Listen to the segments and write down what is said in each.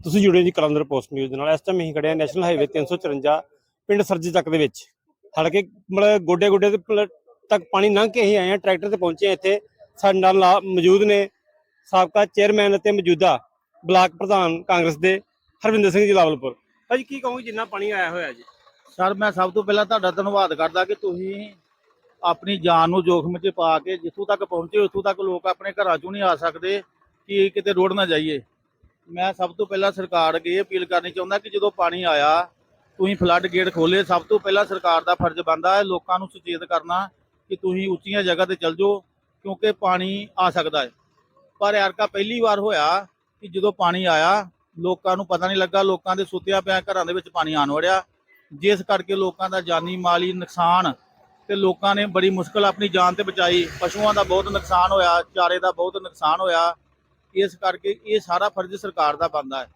ਤੁਸੀਂ ਜੁੜੇ ਜੀ ਕਲੰਦਰ ਪੋਸਟ ਨਿਊਜ਼ ਦੇ ਨਾਲ। ਇਸ ਟਾਈਮ ਅਸੀਂ ਖੜੇ ਹਾਂ ਨੈਸ਼ਨਲ ਹਾਈਵੇ 354 ਪਿੰਡ ਸਰਜੀ ਚੱਕ ਦੇ ਵਿੱਚ। ਹਲਕੇ ਮਤਲਬ ਗੋਡੇ ਗੋਡੇ ਦੇ ਤੱਕ ਪਾਣੀ ਲੰਘ ਕੇ ਅਸੀਂ ਆਏ ਹਾਂ, ਟਰੈਕਟਰ ਤੇ ਪਹੁੰਚੇ ਹਾਂ ਇੱਥੇ। ਸਾਡੇ ਨਾਲ ਮੌਜੂਦ ਨੇ ਸਾਬਕਾ ਚੇਅਰਮੈਨ ਅਤੇ ਮੌਜੂਦਾ ਬਲਾਕ ਪ੍ਰਧਾਨ ਕਾਂਗਰਸ ਦੇ ਹਰਵਿੰਦਰ ਸਿੰਘ ਜੀ ਲਾਵਲਪੁਰ। ਭਾਜੀ, ਕੀ ਕਹੋਗੇ, ਜਿੰਨਾ ਪਾਣੀ ਆਇਆ ਹੋਇਆ ਜੀ? ਸਰ, ਮੈਂ ਸਭ ਤੋਂ ਪਹਿਲਾਂ ਤੁਹਾਡਾ ਧੰਨਵਾਦ ਕਰਦਾ ਕਿ ਤੁਸੀਂ ਆਪਣੀ ਜਾਨ ਨੂੰ ਜੋਖਮ 'ਚ ਪਾ ਕੇ ਜਿੱਥੋਂ ਤੱਕ ਪਹੁੰਚੇ, ਉੱਥੋਂ ਤੱਕ ਲੋਕ ਆਪਣੇ ਘਰਾਂ 'ਚੋਂ ਨਹੀਂ ਆ ਸਕਦੇ ਕਿ ਕਿਤੇ ਰੋਡ ਨਾ ਜਾਈਏ। ਮੈਂ ਸਭ ਤੋਂ ਪਹਿਲਾਂ ਸਰਕਾਰ ਅੱਗੇ ਇਹ ਅਪੀਲ ਕਰਨੀ ਚਾਹੁੰਦਾ ਕਿ ਜਦੋਂ ਪਾਣੀ ਆਇਆ, ਤੁਸੀਂ ਫਲੱਡ ਗੇਟ ਖੋਲੇ ਸਭ ਤੋਂ ਪਹਿਲਾਂ ਸਰਕਾਰ ਦਾ ਫਰਜ਼ ਬਣਦਾ ਹੈ ਲੋਕਾਂ ਨੂੰ ਸੁਚੇਤ ਕਰਨਾ ਕਿ ਤੁਸੀਂ ਉੱਚੀਆਂ ਜਗ੍ਹਾ ਤੇ ਚੱਲ ਜਾਓ, ਕਿਉਂਕਿ ਪਾਣੀ ਆ ਸਕਦਾ ਹੈ। ਪਰ ਐਰਕਾ ਪਹਿਲੀ ਵਾਰ ਹੋਇਆ ਕਿ ਜਦੋਂ ਪਾਣੀ ਆਇਆ, ਲੋਕਾਂ ਨੂੰ ਪਤਾ ਨਹੀਂ ਲੱਗਾ, ਲੋਕਾਂ ਦੇ ਸੁੱਤਿਆਂ ਪਿਆ, ਘਰਾਂ ਦੇ ਵਿੱਚ ਪਾਣੀ ਆਣ ਵੜਿਆ। ਜਿਸ ਕਰਕੇ ਲੋਕਾਂ ਦਾ ਜਾਨੀ ਮਾਲੀ ਨੁਕਸਾਨ ਤੇ ਲੋਕਾਂ ਨੇ ਬੜੀ ਮੁਸ਼ਕਲ ਆਪਣੀ ਜਾਨ ਤੇ ਬਚਾਈ। ਪਸ਼ੂਆਂ ਦਾ ਬਹੁਤ ਨੁਕਸਾਨ ਹੋਇਆ, ਚਾਰੇ ਦਾ ਬਹੁਤ ਨੁਕਸਾਨ ਹੋਇਆ। ਇਸ ਕਰਕੇ ਇਹ ਸਾਰਾ ਫਰਜ਼ ਸਰਕਾਰ ਦਾ ਬਣਦਾ ਹੈ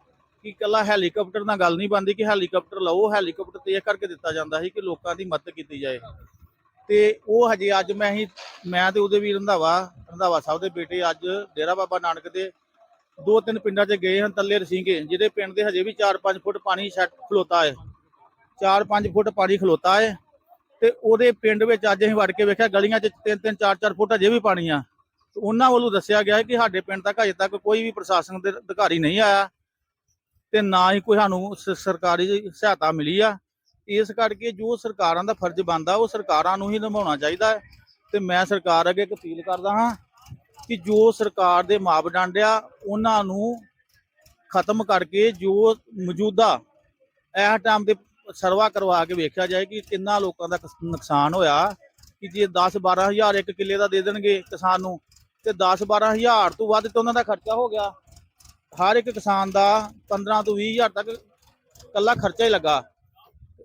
ਕਿ ਇਕੱਲਾ ਹੈਲੀਕਾਪਟਰ ਨਾਲ ਗੱਲ ਨਹੀਂ ਬਣਦੀ ਕਿ ਹੈਲੀਕਾਪਟਰ ਲਓ, ਹੈਲੀਕਾਪਟਰ ਤੇ ਇਹ ਕਰਕੇ ਦਿੱਤਾ ਜਾਂਦਾ ਸੀ ਕਿ ਲੋਕਾਂ ਦੀ ਮਦਦ ਕੀਤੀ ਜਾਏ। ਤੇ ਉਹ ਹਜੇ ਅੱਜ ਮੈਂ ਹੀ, ਮੈਂ ਤੇ ਉਹਦੇ ਵੀ ਰੰਧਾਵਾ ਰੰਧਾਵਾ ਸਾਹਿਬ ਦੇ ਬੇਟੇ ਅੱਜ ਡੇਰਾ ਬਾਬਾ ਨਾਨਕ ਦੇ ਦੋ ਤਿੰਨ ਪਿੰਡਾਂ 'ਚ ਗਏ ਹਨ, ਤੱਲੇ ਰਸੀਂਗੇ ਜਿਹਦੇ ਪਿੰਡ ਦੇ ਹਜੇ ਵੀ 4-5 ਫੁੱਟ ਪਾਣੀ ਛੱਟ ਖਲੋਤਾ ਹੈ। 4-5 ਫੁੱਟ ਪਾਣੀ ਖਲੋਤਾ ਹੈ ਤੇ ਉਹਦੇ ਪਿੰਡ ਵਿੱਚ ਅੱਜ ਅਸੀਂ ਵੜ ਕੇ ਵੇਖਿਆ, ਗਲੀਆਂ 'ਚ 3-3 4-4 ਫੁੱਟ ਅਜੇ ਵੀ ਪਾਣੀ ਆ। ਉਹਨਾਂ ਵੱਲੋਂ ਦੱਸਿਆ ਗਿਆ ਹੈ ਕਿ ਸਾਡੇ ਪਿੰਡ ਤੱਕ ਅਜੇ ਤੱਕ ਕੋਈ ਵੀ ਪ੍ਰਸ਼ਾਸਨ ਦੇ ਅਧਿਕਾਰੀ ਨਹੀਂ ਆਇਆ ਤੇ ਨਾ ਹੀ ਕੋਈ ਸਾਨੂੰ ਸ- ਸਰਕਾਰੀ ਸਹਾਇਤਾ ਮਿਲੀ ਆ। ਇਸ ਕਰਕੇ ਜੋ ਸਰਕਾਰਾਂ ਦਾ ਫਰਜ਼ ਬਣਦਾ, ਉਹ ਸਰਕਾਰਾਂ ਨੂੰ ਹੀ ਨਿਭਾਉਣਾ ਚਾਹੀਦਾ ਹੈ। ਤੇ ਮੈਂ ਸਰਕਾਰ ਅੱਗੇ ਇੱਕ ਅਪੀਲ ਕਰਦਾ ਹਾਂ ਕਿ ਜੋ ਸਰਕਾਰ ਦੇ ਮਾਪਦੰਡ ਆ, ਉਹਨਾਂ ਨੂੰ ਖਤਮ ਕਰਕੇ ਜੋ ਮੌਜੂਦਾ ਇਹ ਟਾਈਮ ਤੇ ਸਰਵਾ ਕਰਵਾ ਕੇ ਵੇਖਿਆ ਜਾਏ ਕਿ ਕਿੰਨਾ ਲੋਕਾਂ ਦਾ ਨੁਕਸਾਨ ਹੋਇਆ, ਕਿ ਜੇ 10 12000 ਇੱਕ ਕਿੱਲੇ ਦਾ ਦੇ ਦੇਣਗੇ ਕਿਸਾਨ ਨੂੰ ਤੇ 10 12000 ਤੋਂ ਵੱਧ ਤੇ ਉਹਨਾਂ ਦਾ ਖਰਚਾ ਹੋ ਗਿਆ। ਹਰ ਇੱਕ ਕਿਸਾਨ ਦਾ 15 ਤੋਂ 20000 ਤੱਕ ਕੱਲਾ ਖਰਚਾ ਹੀ ਲੱਗਾ।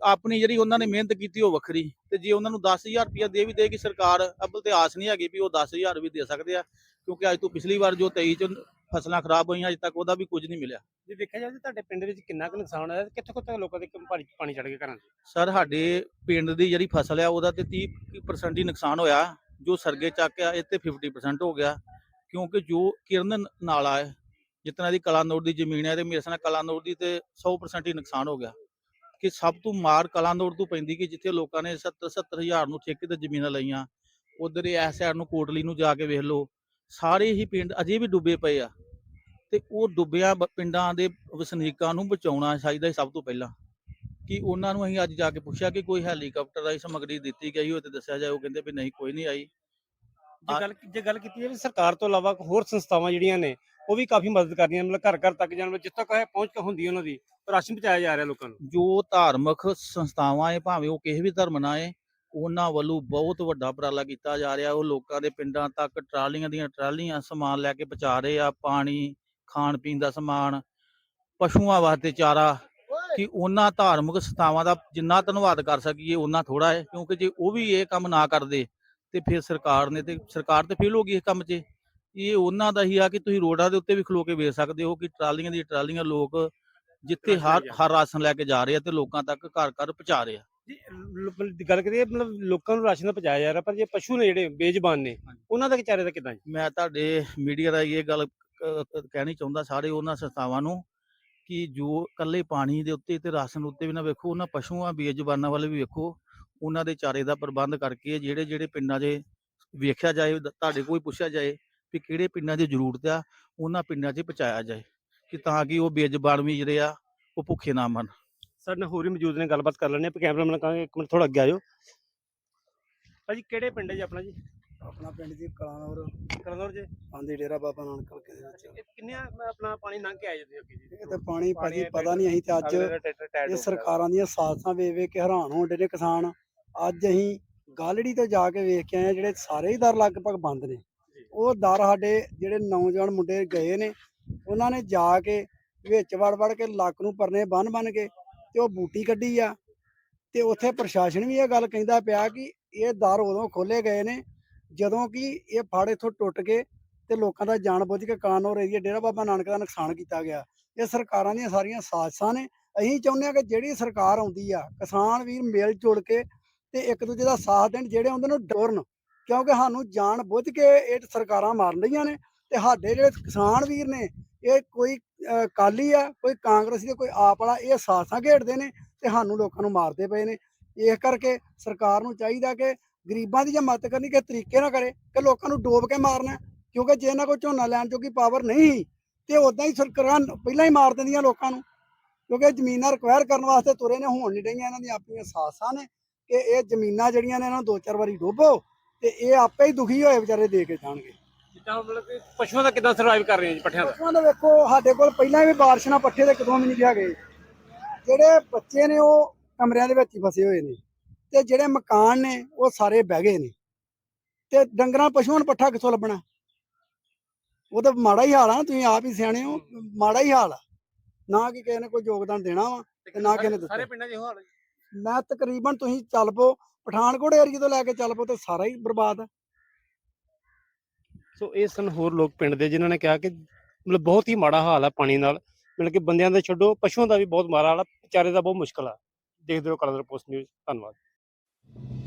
ਆਪਣੀ ਜਿਹੜੀ ਉਹਨਾਂ ਨੇ ਮਿਹਨਤ ਕੀਤੀ ਉਹ ਵੱਖਰੀ। ਤੇ ਜੇ ਉਹਨਾਂ ਨੂੰ 10000 ਰੁਪਇਆ ਦੇ ਵੀ ਦੇਗੀ ਸਰਕਾਰ ਅੱਬਲ ਤੇ ਆਸ ਨਹੀਂ ਹੈਗੀ ਵੀ ਉਹ 10000 ਵੀ ਦੇ ਸਕਦੇ ਆ ਕਿਉਂਕਿ ਅੱਜ ਤੋਂ ਪਿਛਲੀ ਵਾਰ ਜੋ 23 ਚ ਫਸਲਾਂ ਖਰਾਬ ਹੋਈਆਂ ਅਜੇ ਤੱਕ ਉਹਦਾ ਵੀ ਕੁਝ ਨਹੀਂ ਮਿਲਿਆ। ਜੇ ਦੇਖਿਆ ਜਾਵੇ ਤੁਹਾਡੇ ਪਿੰਡ ਵਿੱਚ ਕਿੰਨਾ ਕੁ ਨੁਕਸਾਨ ਹੋਇਆ ਕਿੱਥੋਂ ਕਿੱਥੋਂ ਲੋਕਾਂ ਦੇ ਪਾਣੀ ਚੜ ਗਿਆ ਘਰਾਂ 'ਚ? ਸਰ ਸਾਡੇ ਪਿੰਡ ਦੀ ਜਿਹੜੀ ਫਸਲ ਆ ਉਹਦਾ ਤੇ 30% ਹੀ ਨੁਕਸਾਨ ਹੋਇਆ। ਜੋ ਸਰਗੇ ਚੱਕ ਆ, ਇਹ ਤੇ 50% ਹੋ ਗਿਆ। ਕਿਉਂਕਿ ਜੋ ਕਿਰਨ ਨਾਲਾ ਹੈ ਜਿਤਨਾ ਦੀ ਕਲਾਨੌਰ ਦੀ ਜ਼ਮੀਨ ਹੈ ਤੇ ਮੇਰੇ ਸਾਹ ਕਲਾਨੌਰ ਦੀ ਤੇ 100% ਹੀ ਨੁਕਸਾਨ ਹੋ ਗਿਆ। ਕਿ ਸਭ ਤੋਂ ਮਾਰ ਕਲਾਨੌਰ ਤੋਂ ਪੈਂਦੀ ਕਿ ਜਿੱਥੇ ਲੋਕਾਂ ਨੇ 70 70 ਹਜ਼ਾਰ ਨੂੰ ਠੇਕੇ ਤੇ ਜ਼ਮੀਨਾਂ ਲਈਆਂ, ਉਧਰ ਹੀ ਐਸ ਸਾਈਡ ਨੂੰ ਕੋਟਲੀ ਨੂੰ ਜਾ ਕੇ ਵੇਖ ਲਓ, ਸਾਰੇ ਹੀ ਪਿੰਡ ਅਜੇ ਵੀ ਡੁੱਬੇ ਪਏ ਆ। ਤੇ ਉਹ ਡੁੱਬਿਆ ਬ- ਪਿੰਡਾਂ ਦੇ ਵਸਨੀਕਾਂ ਨੂੰ ਬਚਾਉਣਾ ਚਾਹੀਦਾ ਸੀ ਸਭ ਤੋਂ ਪਹਿਲਾਂ। ਕਿ ਉਹਨਾਂ ਨੂੰ ਅਸੀਂ ਅੱਜ ਜਾ ਕੇ ਪੁੱਛਿਆ ਕਿ ਕੋਈ ਹੈਲੀਕਾਪਟਰ ਰਾਹੀਂ ਸਮੱਗਰੀ ਦਿੱਤੀ ਗਈ ਹੋਵੇ ਤੇ ਦੱਸਿਆ ਜਾਏ ਉਹ ਕਹਿੰਦੇ ਵੀ ਨਹੀਂ ਕੋਈ ਨਹੀਂ ਆਈ। ਜੇ ਗੱਲ ਜੇ ਗੱਲ ਕੀਤੀ ਜਾਵੇ ਸਰਕਾਰ ਤੋਂ ਇਲਾਵਾ ਹੋਰ ਸੰਸਥਾਵਾਂ ਜਿਹੜੀਆਂ ਨੇ ਉਹ ਵੀ ਕਾਫੀ ਮਦਦ ਕਰਦੀਆਂ ਮਤਲਬ ਘਰ ਘਰ ਤੱਕ ਜਾਣ ਜਿੱਥੇ ਤੱਕ ਹੈ ਪਹੁੰਚ ਕੇ ਹੁੰਦੀ ਉਹਨਾਂ ਦੀ ਰਾਸ਼ਨ ਪਹੁੰਚਾਇਆ ਜਾ ਰਿਹਾ ਲੋਕਾਂ ਨੂੰ। ਜੋ ਧਾਰਮਿਕ ਸੰਸਥਾਵਾਂ ਹੈ ਭਾਵੇਂ ਉਹ ਕਿਸੇ ਵੀ ਧਰਮ ਨਾਲ ਹੈ ਉਹਨਾਂ ਵੱਲੋਂ ਬਹੁਤ ਵੱਡਾ ਉਪਰਾਲਾ ਕੀਤਾ ਜਾ ਰਿਹਾ। ਉਹ ਲੋਕਾਂ ਦੇ ਪਿੰਡਾਂ ਤੱਕ ਟਰਾਲੀਆਂ ਦੀਆਂ ਟਰਾਲੀਆਂ ਸਮਾਨ ਲੈ ਕੇ ਪਹੁੰਚਾ ਰਹੇ ਆ ਪਾਣੀ ਖਾਣ ਪੀਣ ਦਾ ਸਮਾਨ ਪਸ਼ੂਆਂ ਵਾਸਤੇ ਚਾਰਾ ਕਿ ਉਹਨਾਂ ਧਾਰਮਿਕ ਸੰਸਥਾਵਾਂ ਦਾ ਜਿੰਨਾ ਧੰਨਵਾਦ ਕਰ ਸਕੀਏ ਉਹਨਾਂ ਥੋੜਾ ਹੈ ਕਿਉਂਕਿ ਜੇ ਉਹ ਵੀ ਇਹ ਕੰਮ ਨਾ ਕਰਦੇ ਤੇ ਫਿਰ ਸਰਕਾਰ ਨੇ ਤੇ ਸਰਕਾਰ ਤੇ ਫੇਲ ਹੋ ਗਈ ਇਸ ਕੰਮ 'ਚ। ਇਹ ਉਹਨਾਂ ਦਾ ਹੀ ਆ ਕਿ ਤੁਸੀਂ ਰੋਡਾਂ ਦੇ ਉੱਤੇ ਵੀ ਖਲੋ ਕੇ ਵੇਖ ਸਕਦੇ ਹੋ ਕਿ ਟਰਾਲੀਆਂ ਦੀ ਟਰਾਲੀਆਂ ਲੋਕ ਜਿੱਥੇ ਹਰ ਹਰ ਰਾਸ਼ਨ ਲੈ ਕੇ ਜਾ ਰਹੇ ਆ ਤੇ ਲੋਕਾਂ ਤੱਕ ਘਰ ਘਰ ਪਹੁੰਚਾ ਰਹੇ ਆ। ਦੀ ਗੱਲ ਕਰੀਏ ਮਤਲਬ ਲੋਕਾਂ ਨੂੰ ਰਾਸ਼ਨ ਪਹੁੰਚਾਇਆ ਜਾ ਰਿਹਾ ਪਰ ਜੇ ਪਸ਼ੂ ਨੇ ਜਿਹੜੇ ਬੇਜ਼ਬਾਨ ਨੇ ਉਹਨਾਂ ਦਾ ਵਿਚਾਰੇ ਦਾ ਕਿਦਾਂ ਜੀ? ਮੈਂ ਤੁਹਾਡੇ ਮੀਡੀਆ ਰਾਹੀਂ ਇਹ ਗੱਲ ਕਹਿਣੀ ਚਾਹੁੰਦਾ ਸਾਰੇ ਉਹਨਾਂ ਸੰਸਥਾਵਾਂ ਨੂੰ ਕਿ ਜੋ ਇਕੱਲੇ ਪਾਣੀ ਦੇ ਉੱਤੇ ਤੇ ਰਾਸ਼ਨ ਉੱਤੇ ਵੀ ਨਾ ਵੇਖੋ, ਉਹਨਾਂ ਪਸ਼ੂਆਂ ਬੇਜ਼ੁਬਾਨਾਂ ਵੱਲ ਵੀ ਵੇਖੋ, ਉਹਨਾਂ ਦੇ ਚਾਰੇ ਦਾ ਪ੍ਰਬੰਧ ਕਰਕੇ ਜਿਹੜੇ ਜਿਹੜੇ ਪਿੰਡਾਂ 'ਚ ਵੇਖਿਆ ਜਾਏ ਤੁਹਾਡੇ ਕੋਈ ਪੁੱਛਿਆ ਜਾਏ ਵੀ ਕਿਹੜੇ ਪਿੰਡਾਂ ਦੀ ਜ਼ਰੂਰਤ ਆ, ਉਹਨਾਂ ਪਿੰਡਾਂ 'ਚ ਪਹੁੰਚਾਇਆ ਜਾਏ ਕਿ ਤਾਂ ਕਿ ਉਹ ਬੇਜ਼ੁਬਾਨ ਵੀ ਜਿਹੜੇ ਆ, ਉਹ ਭੁੱਖੇ ਨਾ ਮਰਨ। ਸਾਡੇ ਨਾਲ ਹੋਰ ਵੀ ਮੌਜੂਦ ਨੇ, ਗੱਲਬਾਤ ਕਰ ਲੈਣੇ ਆਪਾਂ ਕੈਮਰਾਮੈਨ ਕਹਾਂਗੇ, ਇੱਕ ਮਿੰਟ ਥੋੜਾ ਅੱਗੇ ਆਇਓ ਭਾਜੀ, ਕਿਹੜੇ ਪਿੰਡ ਹੈ ਜੀ ਆਪਣਾ ਜੀ? ਆਪਣਾ ਪਿੰਡ ਦੀ ਕਲਾਨੌਰ। ਕਰਨੌਰ ਜੀ? ਆਂਦੀ ਡੇਰਾ ਬਾਬਾ ਨਾਨਕ ਹਲਕੇ ਦੇ ਵਿੱਚ। ਇਹ ਕਿੰਨੇ ਆਪਣਾ ਪਾਣੀ ਲੰਘ ਕੇ ਆਏ ਜੀ ਅੱਗੇ ਜੀ? ਇਹ ਤੇ ਪਾਣੀ ਭਾਜੀ ਪਤਾ ਨਹੀਂ ਅਸੀਂ ਤੇ ਅੱਜ ਇਹ। ਸਰਕਾਰਾਂ ਦੀਆਂ ਸਾਜ਼ਸਾਂ ਵੇਖ ਵੇਖ ਕੇ ਹੈਰਾਨ ਹੋਣ ਡੇ ਨੇ ਕਿਸਾਨ। ਅੱਜ ਅਸੀਂ ਗਾਲੜੀ ਤੋਂ ਜਾ ਕੇ ਵੇਖ ਕੇ ਆਏ ਜਿਹੜੇ ਸਾਰੇ ਹੀ ਦਰ ਲਗਭਗ ਬੰਦ ਨੇ। ਉਹ ਦਰ ਸਾਡੇ ਜਿਹੜੇ ਨੌਜਵਾਨ ਮੁੰਡੇ ਗਏ ਨੇ ਉਹਨਾਂ ਨੇ ਜਾ ਕੇ ਵਿੱਚ ਵੜ ਵੜ ਕੇ ਲੱਕ ਨੂੰ ਪਰਨੇ ਬੰਨ ਬੰਨ ਕੇ ਤੇ ਉਹ ਬੂਟੀ ਕੱਢੀ ਆ। ਤੇ ਉੱਥੇ ਪ੍ਰਸ਼ਾਸਨ ਵੀ ਇਹ ਗੱਲ ਕਹਿੰਦਾ ਪਿਆ ਕਿ ਇਹ ਦਰ ਉਦੋਂ ਖੋਲੇ ਗਏ ਨੇ ਜਦੋਂ ਕਿ ਇਹ ਫੜ ਇੱਥੋਂ ਟੁੱਟ ਕੇ ਤੇ ਲੋਕਾਂ ਦਾ ਜਾਣ ਬੁੱਝ ਕੇ ਕਾਨੌਰ ਏਰੀਆ ਡੇਰਾ ਬਾਬਾ ਨਾਨਕ ਦਾ ਨੁਕਸਾਨ ਕੀਤਾ ਗਿਆ। ਇਹ ਸਰਕਾਰਾਂ ਦੀਆਂ ਸਾਰੀਆਂ ਸਾਜ਼ਸਾਂ ਨੇ। ਅਸੀਂ ਚਾਹੁੰਦੇ ਹਾਂ ਕਿ ਜਿਹੜੀ ਸਰਕਾਰ ਆਉਂਦੀ ਆ ਕਿਸਾਨ ਵੀਰ ਮਿਲ ਜੁਲ ਕੇ ਤੇ ਇੱਕ ਦੂਜੇ ਦਾ ਸਾਥ ਦੇਣ ਜਿਹੜੇ ਉਹਨਾਂ ਨੂੰ ਡੋਰਨ। ਕਿਉਂਕਿ ਸਾਨੂੰ ਜਾਣ ਬੁੱਝ ਕੇ ਇਹ ਸਰਕਾਰਾਂ ਮਾਰਨ ਲਈਆਂ ਨੇ ਤੇ ਸਾਡੇ ਜਿਹੜੇ ਕਿਸਾਨ ਵੀਰ ਨੇ ਇਹ ਕੋਈ ਅਹ, ਕਾਲੀ ਆ ਕੋਈ ਕਾਂਗਰਸੀ ਤੇ ਕੋਈ ਆਪ ਵਾਲਾ ਇਹ ਸਾਥਾਂ ਖੇਡਦੇ ਨੇ ਤੇ ਸਾਨੂੰ ਲੋਕਾਂ ਨੂੰ ਮਾਰਦੇ ਪਏ ਨੇ। ਇਸ ਕਰਕੇ ਸਰਕਾਰ ਨੂੰ ਚਾਹੀਦਾ ਕਿ ਗਰੀਬਾਂ ਦੀ ਜੇ ਮਦਦ ਕਰਨੀ ਕਿ ਤਰੀਕੇ ਨਾਲ ਕਰੇ ਕਿ ਲੋਕਾਂ ਨੂੰ ਡੋਬ ਕੇ ਮਾਰਨਾ। ਕਿਉਂਕਿ ਜੇ ਇਹਨਾਂ ਕੋਲ ਝੋਨਾ ਲੈਣ ਜੋਗੀ ਪਾਵਰ ਨਹੀਂ ਤੇ ਉਦਾਂ ਹੀ ਸਰਕਾਰਾਂ ਪਹਿਲਾਂ ਹੀ ਮਾਰ ਦਿੰਦੀਆਂ ਲੋਕਾਂ ਨੂੰ। ਕਿਉਂਕਿ ਜ਼ਮੀਨਾਂ ਰਿਕਵਾਇਰ ਕਰਨ ਵਾਸਤੇ ਤੁਰੇ ਨੇ ਹੋਣ ਨਹੀਂ ਰਹੀਆਂ ਇਹਨਾਂ ਦੀਆਂ ਆਪਣੀਆਂ ਸਾਸਾਂ ਨੇ ਕਿ ਇਹ ਜ਼ਮੀਨਾਂ ਜਿਹੜੀਆਂ ਨੇ ਇਹਨਾਂ ਨੂੰ ਦੋ ਚਾਰ ਵਾਰੀ ਡੋਬੋ ਤੇ ਇਹ ਆਪੇ ਹੀ ਦੁਖੀ ਹੋਏ ਵਿਚਾਰੇ ਦੇ ਕੇ ਜਾਣਗੇ। ਜਿੱਦਾਂ ਮਤਲਬ ਕਿ ਪਸ਼ੂਆਂ ਦਾ ਕਿਦਾਂ ਸਰਵਾਈਵ ਕਰ ਰਹੇ ਜੀ ਪੱਠਿਆਂ ਦਾ? ਪਸ਼ੂਆਂ ਦਾ ਵੇਖੋ ਸਾਡੇ ਕੋਲ ਪਹਿਲਾਂ ਵੀ ਬਾਰਿਸ਼ ਨਾਲ ਪੱਠੇ ਦੇ ਕਦੋਂ ਵੀ ਨਹੀਂ ਲਿਆ ਗਏ ਜਿਹੜੇ ਬੱਚੇ ਨੇ ਉਹ ਕਮਰਿਆਂ ਦੇ ਵਿੱਚ ਹੀ ਫਸੇ ਹੋਏ ਨੇ। ਤੇ ਜਿਹੜੇ ਮਕਾਨ ਨੇ ਉਹ ਸਾਰੇ ਬਹਿ ਗਏ ਨੇ। ਤੇ ਡੰਗਰਾਂ ਪਸ਼ੂਆਂ ਨੂੰ ਪੱਠਾ ਕਿੱਥੋਂ ਲੱਭਣਾ? ਉਹ ਤਾਂ ਮਾੜਾ ਹੀ ਹਾਲ ਆ ਤੁਸੀਂ ਆਪ ਹੀ ਸਿਆਣੇ ਹੋ ਮਾੜਾ ਹੀ ਹਾਲ ਆ। ਨਾ ਕਿ ਕਿਸੇ ਨੇ ਕੋਈ ਯੋਗਦਾਨ ਦੇਣਾ ਵਾ ਤੇ ਨਾ ਕਿਸੇ ਨੇ ਦਿੱਤਾ। ਸਾਰੇ ਪਿੰਡਾਂ 'ਚ ਇਹੋ ਹਾਲ ਹੈ। ਮੈਂ ਤਕਰੀਬਨ ਤੁਸੀਂ ਚੱਲ ਪਓ ਪਠਾਨਕੋਟ ਏਰੀਆ ਤੋਂ ਲੈ ਕੇ ਚੱਲ ਪਓ ਤੇ ਸਾਰਾ ਹੀ ਬਰਬਾਦ ਆ। ਸੋ ਇਹ ਸਨ ਹੋਰ ਲੋਕ ਪਿੰਡ ਦੇ ਜਿਨ੍ਹਾਂ ਨੇ ਕਿਹਾ ਕਿ ਮਤਲਬ ਬਹੁਤ ਹੀ ਮਾੜਾ ਹਾਲ ਹੈ ਪਾਣੀ ਨਾਲ। ਮਤਲਬ ਕਿ ਬੰਦਿਆਂ ਦਾ ਛੱਡੋ ਪਸ਼ੂਆਂ ਦਾ ਵੀ ਬਹੁਤ ਮਾੜਾ ਹਾਲ ਆ ਵਿਚਾਰੇ ਦਾ ਬਹੁਤ ਮੁਸ਼ਕਲ ਆ। ਦੇਖਦੇ ਰਹੋ ਕਲਰ ਪੋਸਟ ਨਿਊਜ਼ ਧੰਨਵਾਦ। you